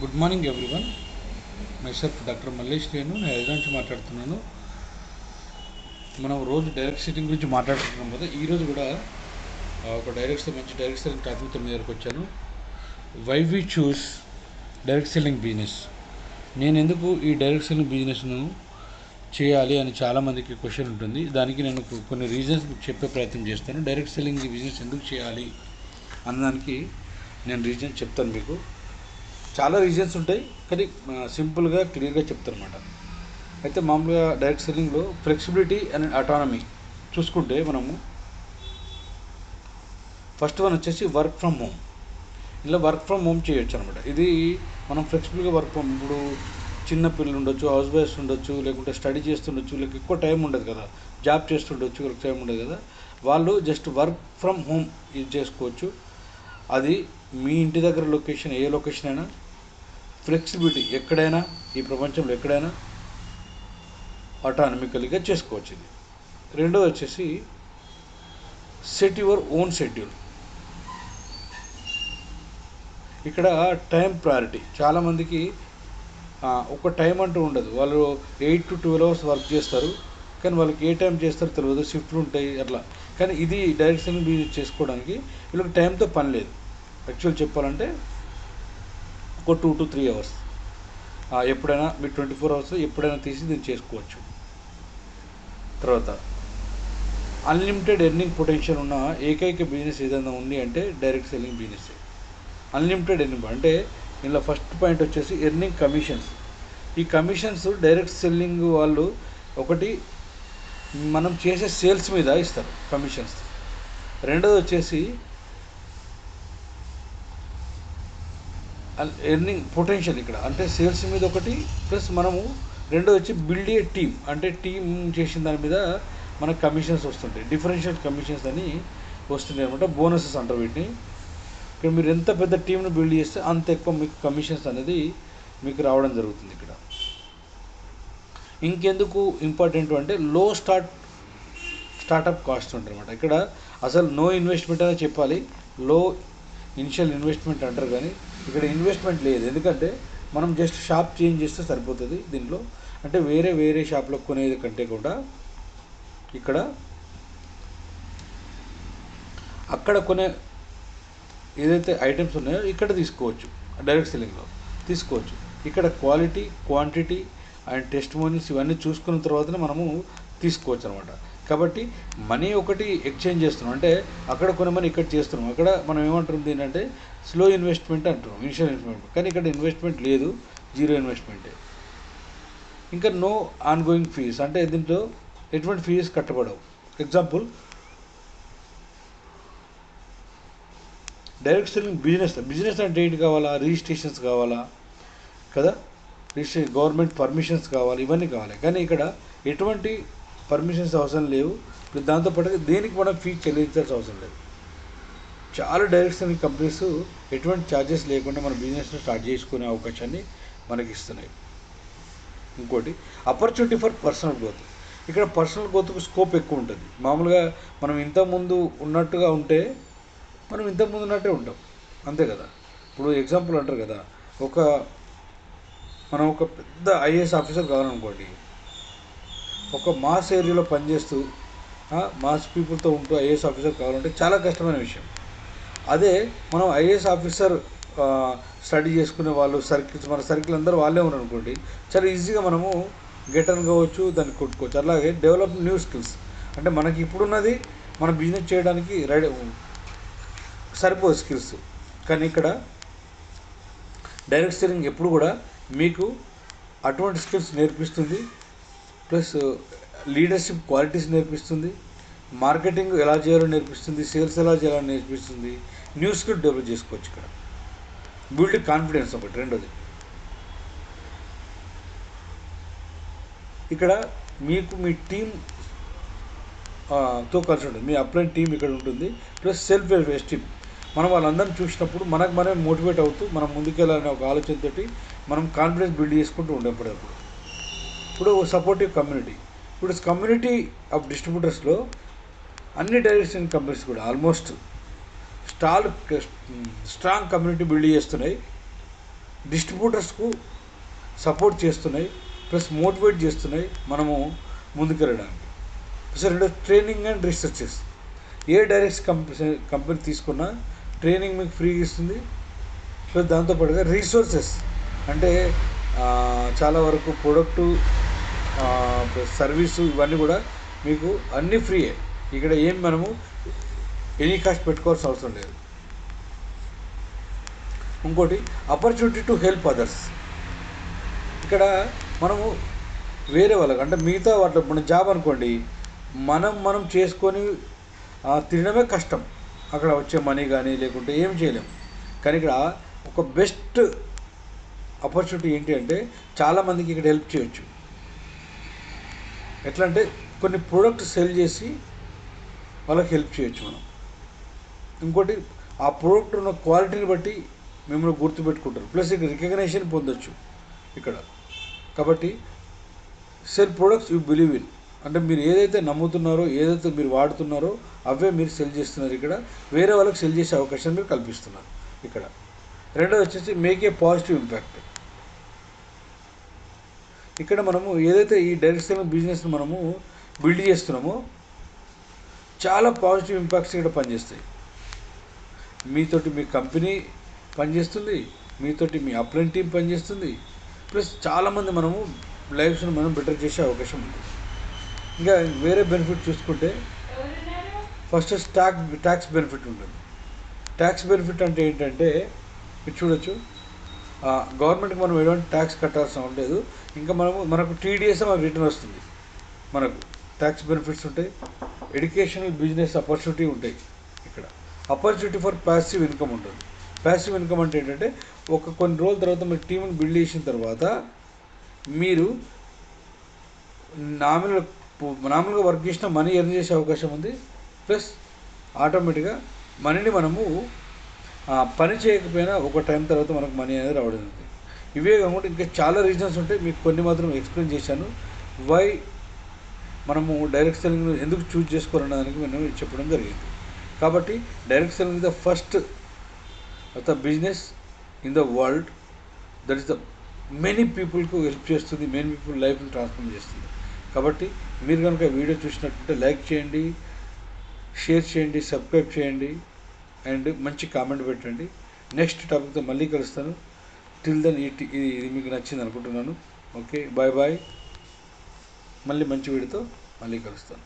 Good morning everyone myself doctor Mallesh నేను నేను హైదరాబాద్ నుంచి మాట్లాడుతున్నాను. మనం రోజు డైరెక్ట్ సిట్టింగ్ గురించి మాట్లాడుతున్నాం కదా. ఈరోజు కూడా ఒక డైరెక్ట్ మంచి డైరెక్ట్ సెల్లింగ్ టాపిక్తో మీ దగ్గరకు వచ్చాను. Why we choose direct selling business నేను ఎందుకు ఈ డైరెక్ట్ సెల్లింగ్ బిజినెస్ను చేయాలి అని చాలామందికి క్వశ్చన్ ఉంటుంది. దానికి నేను కొన్ని రీజన్స్ చెప్పే ప్రయత్నం చేస్తాను. డైరెక్ట్ సెల్లింగ్ బిజినెస్ ఎందుకు చేయాలి అన్నదానికి నేను రీజన్ చెప్తాను మీకు. చాలా రీజన్స్ ఉంటాయి కానీ సింపుల్గా క్లియర్గా చెప్తాను అనమాట అయితే మామూలుగా డైరెక్ట్ సెల్లింగ్లో ఫ్లెక్సిబిలిటీ అండ్ అటానమీ చూసుకుంటే మనము ఫస్ట్ వన్ వచ్చేసి వర్క్ ఫ్రమ్ హోమ్ ఇలా వర్క్ ఫ్రమ్ హోమ్ చేయొచ్చు అనమాట ఇది మనం ఫ్లెక్సిబుల్గా వర్క్ ఫ్రమ్ ఇప్పుడు చిన్న పిల్లలు ఉండొచ్చు హౌస్ వైఫ్స్ ఉండొచ్చు లేకుంటే స్టడీ చేస్తుండొచ్చు లేక ఎక్కువ టైం ఉండదు కదా. జాబ్ చేస్తుండొచ్చు వాళ్ళకి టైం ఉండదు కదా. వాళ్ళు జస్ట్ వర్క్ ఫ్రమ్ హోమ్ ఇది చేసుకోవచ్చు. అది మీ ఇంటి దగ్గర లొకేషన్ ఏ లొకేషన్ అయినా ఫ్లెక్సిబిలిటీ ఎక్కడైనా ఈ ప్రపంచంలో ఎక్కడైనా అటానమికల్గా చేసుకోవచ్చు ఇది. రెండోది వచ్చేసి సెట్ యువర్ ఓన్ షెడ్యూల్ ఇక్కడ టైం ప్రయారిటీ చాలామందికి ఒక టైం అంటూ ఉండదు. వాళ్ళు eight to twelve hours work చేస్తారు. కానీ వాళ్ళకి ఏ టైం చేస్తారో తెలియదు. షిఫ్ట్లు ఉంటాయి అట్లా. కానీ ఇది డైరెక్షన్ సెల్లింగ్ చేసుకోవడానికి వీళ్ళకి టైంతో పని లేదు. యాక్చువల్ చెప్పాలంటే ఒక టూ టు త్రీ అవర్స్ ఎప్పుడైనా మీరు ట్వంటీ ఫోర్ అవర్స్ ఎప్పుడైనా తీసి దీన్ని చేసుకోవచ్చు. తర్వాత అన్లిమిటెడ్ ఎర్నింగ్ పొటెన్షియల్ ఉన్న ఏకైక బిజినెస్ ఏదైనా ఉంది అంటే direct selling business unlimited earning అంటే ఇందులో ఫస్ట్ పాయింట్ వచ్చేసి ఎర్నింగ్ కమిషన్స్ ఈ కమిషన్స్ డైరెక్ట్ సెల్లింగ్ వాళ్ళు ఒకటి మనం చేసే సేల్స్ మీద ఇస్తారు కమిషన్స్ రెండోది వచ్చేసి ఎర్నింగ్ పొటెన్షియల్ ఇక్కడ. అంటే సేల్స్ మీద ఒకటి ప్లస్ మనము రెండో వచ్చి బిల్డ్ ఏ టీమ్. అంటే టీం చేసిన దాని మీద మనకు కమిషన్స్ వస్తుంటాయి. డిఫరెన్షియల్ కమిషన్స్ అని వస్తున్నాయి అనమాట బోనసెస్ అంటారు వీటిని. ఇక్కడ మీరు ఎంత పెద్ద టీంను బిల్డ్ చేస్తే అంత ఎక్కువ మీకు కమిషన్స్ అనేది మీకు రావడం జరుగుతుంది ఇక్కడ. ఇంకెందుకు ఇంపార్టెంట్ అంటే లో స్టార్ట్ స్టార్టప్ కాస్ట్ ఉంటుంది అనమాట ఇక్కడ అసలు నో ఇన్వెస్ట్మెంట్ అనే చెప్పాలి. లో ఇనిషియల్ ఇన్వెస్ట్మెంట్ అంటారు కానీ ఇక్కడ ఇన్వెస్ట్మెంట్ లేదు. ఎందుకంటే మనం జస్ట్ షాప్ చేంజ్ చేస్తే సరిపోతుంది దీంట్లో. అంటే వేరే వేరే షాప్లో కొనేది కంటే కూడా ఇక్కడ అక్కడ కొనే ఏదైతే ఐటమ్స్ ఉన్నాయో ఇక్కడ తీసుకోవచ్చు. డైరెక్ట్ సెల్లింగ్లో తీసుకోవచ్చు. ఇక్కడ quality quantity and testimonies ఇవన్నీ చూసుకున్న తర్వాతనే మనము తీసుకోవచ్చు అనమాట కాబట్టి మనీ ఒకటి ఎక్స్చేంజ్ చేస్తున్నాం. అంటే అక్కడ కొనమని ఇక్కడ చేస్తున్నాం. అక్కడ మనం ఏమంటుంది ఏంటంటే స్లో ఇన్వెస్ట్మెంట్ అంటున్నాం ఇనిషియల్ ఇన్వెస్ట్మెంట్. కానీ ఇక్కడ ఇన్వెస్ట్మెంట్ లేదు జీరో ఇన్వెస్ట్మెంటే. ఇంకా నో ఆన్ గోయింగ్ ఫీజ్ అంటే దీంట్లో ఎటువంటి fee కట్టబడవు. Example direct selling business business అంటే ఏంటి కావాలా? రిజిస్ట్రేషన్స్ కావాలా? కదా? రిజిస్ట్రే గవర్నమెంట్ పర్మిషన్స్ కావాలి? ఇవన్నీ కావాలి. కానీ ఇక్కడ ఎటువంటి పర్మిషన్స్ అవసరం లేవు. ఇప్పుడు దాంతోపాటు దేనికి మనం ఫీజు చెల్లించాల్సిన అవసరం లేదు. చాలా డైరెక్షన్ కంపెనీస్ ఎటువంటి ఛార్జెస్ లేకుండా మన బిజినెస్ని స్టార్ట్ చేసుకునే అవకాశాన్ని మనకి ఇస్తున్నాయి. ఇంకోటి ఆపర్చునిటీ ఫర్ పర్సనల్ గ్రోత్ ఇక్కడ పర్సనల్ గ్రోత్కు స్కోప్ ఎక్కువ ఉంటుంది. మామూలుగా మనం ఇంతకుముందు ఉన్నట్టుగా ఉంటే మనం ఇంతకుముందు ఉన్నట్టే ఉంటాం. అంతే కదా. ఇప్పుడు ఎగ్జాంపుల్ అంటారు కదా. ఒక మనం ఒక పెద్ద ఐఏఎస్ ఆఫీసర్ కావాలనుకోండి. ఒక మాస్ ఏరియాలో పనిచేస్తూ మాస్ పీపుల్తో ఉంటూ ఐఏఎస్ ఆఫీసర్ కావాలంటే చాలా కష్టమైన విషయం. అదే మనం ఐఏఎస్ ఆఫీసర్ స్టడీ చేసుకునే వాళ్ళు సర్కిల్స్ మన సర్కిల్ అందరూ వాళ్ళే ఉన్నారు అనుకోండి చాలా ఈజీగా మనము గెటర్ కావచ్చు దాన్ని కొట్టుకోవచ్చు. అలాగే డెవలప్ న్యూ స్కిల్స్. అంటే మనకి ఇప్పుడున్నది మన బిజినెస్ చేయడానికి రెడీ సరిపో స్కిల్స్. కానీ ఇక్కడ డైరెక్ట్ స్టీరింగ్ ఎప్పుడు కూడా మీకు అటువంటి స్కిల్స్ నేర్పిస్తుంది. ప్లస్ uh, లీడర్షిప్ క్వాలిటీస్ నేర్పిస్తుంది. మార్కెటింగ్ ఎలా చేయాలో నేర్పిస్తుంది. సేల్స్ ఎలా చేయాలో నేర్పిస్తుంది. న్యూ స్కిల్ డెవలప్ చేసుకోవచ్చు ఇక్కడ. బిల్డ్ కాన్ఫిడెన్స్ ఒకటి రెండోది. ఇక్కడ మీకు మీ టీం uh, తో కలిసి ఉంటుంది. మీ అప్లైన్ టీం ఇక్కడ ఉంటుంది. ప్లస్ సెల్ఫ్ ఎస్టీమ్ మనం వాళ్ళందరిని చూసినప్పుడు మనకు మనమే మోటివేట్ అవుతూ మనం ముందుకెళ్ళాలనే ఒక ఆలోచనతోటి మనం కాన్ఫిడెన్స్ బిల్డ్ చేసుకుంటూ ఉండేప్పుడప్పుడు ఇప్పుడు సపోర్టివ్ కమ్యూనిటీ ఇప్పుడు కమ్యూనిటీ ఆఫ్ డిస్ట్రిబ్యూటర్స్లో అన్ని డైరెక్షన్ కంపెనీస్ కూడా almost stall strong community build చేస్తున్నాయి. డిస్ట్రిబ్యూటర్స్కు సపోర్ట్ చేస్తున్నాయి. ప్లస్ మోటివేట్ చేస్తున్నాయి. మనము ముందుకెళ్ళడానికి. ప్లస్ రెండు ట్రైనింగ్ అండ్ రీసెర్చెస్ ఏ డైరెక్ట్ కంపెనీ కంపెనీ తీసుకున్నా ట్రైనింగ్ మీకు ఫ్రీగా ఇస్తుంది. ప్లస్ దాంతోపాటుగా రీసోర్సెస్ అంటే చాలా వరకు ప్రొడక్టు సర్వీసు ఇవన్నీ కూడా మీకు అన్నీ ఫ్రీయే. ఇక్కడ ఏం మనము ఎనీ కాస్ట్ పెట్టుకోవాల్సిన అవసరం లేదు. ఇంకోటి ఆపర్చునిటీ టు హెల్ప్ అదర్స్ ఇక్కడ మనము వేరే వాళ్ళకి అంటే మిగతా వాటిలో మన జాబ్ అనుకోండి మనం మనం చేసుకొని తినడమే కష్టం. అక్కడ వచ్చే మనీ కానీ లేకుంటే ఏం చేయలేం. కానీ ఇక్కడ ఒక బెస్ట్ ఆపర్చునిటీ ఏంటి అంటే చాలామందికి ఇక్కడ హెల్ప్ చేయొచ్చు. ఎట్లా అంటే కొన్ని ప్రోడక్ట్ సెల్ చేసి వాళ్ళకి హెల్ప్ చేయొచ్చు మనం. ఇంకోటి ఆ ప్రోడక్ట్ ఉన్న క్వాలిటీని బట్టి మిమ్మల్ని గుర్తుపెట్టుకుంటారు. ప్లస్ ఇక్కడ రికగ్నేషన్ పొందొచ్చు ఇక్కడ. కాబట్టి sell products you believe in అంటే మీరు ఏదైతే నమ్ముతున్నారో ఏదైతే మీరు వాడుతున్నారో అవే మీరు సెల్ చేస్తున్నారు ఇక్కడ. వేరే వాళ్ళకి సెల్ చేసే అవకాశం మీరు కల్పిస్తున్నారు ఇక్కడ. రెండోది వచ్చేసి మేక్ ఏ పాజిటివ్ ఇంపాక్ట్ ఇక్కడ మనము ఏదైతే ఈ డైరెక్ట్ సెల్లింగ్ బిజినెస్ మనము బిల్డ్ చేస్తున్నామో చాలా పాజిటివ్ ఇంపాక్ట్స్ ఇక్కడ పనిచేస్తాయి. మీతోటి మీ కంపెనీ పనిచేస్తుంది మీతోటి మీ అప్లైన్ టీం పనిచేస్తుంది ప్లస్ చాలామంది మనము లైఫ్స్ని మనం బెటర్ చేసే అవకాశం ఉంది. ఇంకా వేరే బెనిఫిట్ చూసుకుంటే ఫస్ట్ స్టాక్ ట్యాక్స్ బెనిఫిట్ ఉంటుంది. ట్యాక్స్ బెనిఫిట్ అంటే ఏంటంటే మీరు చూడొచ్చు గవర్నమెంట్కి మనం ఎటువంటి ట్యాక్స్ కట్టాల్సిన అవసరం లేదు. ఇంకా మనము మనకు టీడీఎస్ మనకు రిటర్న్ వస్తుంది. మనకు ట్యాక్స్ బెనిఫిట్స్ ఉంటాయి. ఎడ్యుకేషనల్ బిజినెస్ ఆపర్చునిటీ ఉంటాయి ఇక్కడ. ఆపర్చునిటీ ఫర్ ప్యాసివ్ ఇన్కమ్ ఉంటుంది. ప్యాసివ్ ఇన్కమ్ అంటే ఏంటంటే ఒక కొన్ని రోజుల తర్వాత మీరు టీంని బిల్డ్ చేసిన తర్వాత మీరు నామినల్ నామినల్గా వర్క్ చేసిన మనీ ఎర్న్ చేసే అవకాశం ఉంది. ప్లస్ ఆటోమేటిక్గా మనీని మనము పని చేయకపోయినా ఒక టైం తర్వాత మనకు మనీ అనేది రావడం ఇవే కాకుండా ఇంకా చాలా రీజన్స్ ఉంటాయి. మీకు కొన్ని మాత్రం ఎక్స్ప్లెయిన్ చేశాను. వై మనము డైరెక్ట్ సెల్లింగ్ ఎందుకు చూజ్ చేసుకోవాలన్న దానికి మేము చెప్పడం జరిగింది. కాబట్టి direct selling the first the business in the world. That is the many పీపుల్కు help చేస్తుంది. మెనీ పీపుల్ లైఫ్ని ట్రాన్స్ఫార్మ్ చేస్తుంది. కాబట్టి మీరు కనుక వీడియో చూసినట్టుంటే లైక్ చేయండి షేర్ చేయండి సబ్స్క్రైబ్ చేయండి. అండ్ మంచి కామెంట్ పెట్టండి. నెక్స్ట్ టాపిక్తో మళ్ళీ కలుస్తాను. టిల్ దెన్ ఇది ఇది మీకు నచ్చింది అనుకుంటున్నాను. ఓకే బాయ్ బాయ్ మళ్ళీ మంచి వీడితో మళ్ళీ కలుస్తాను.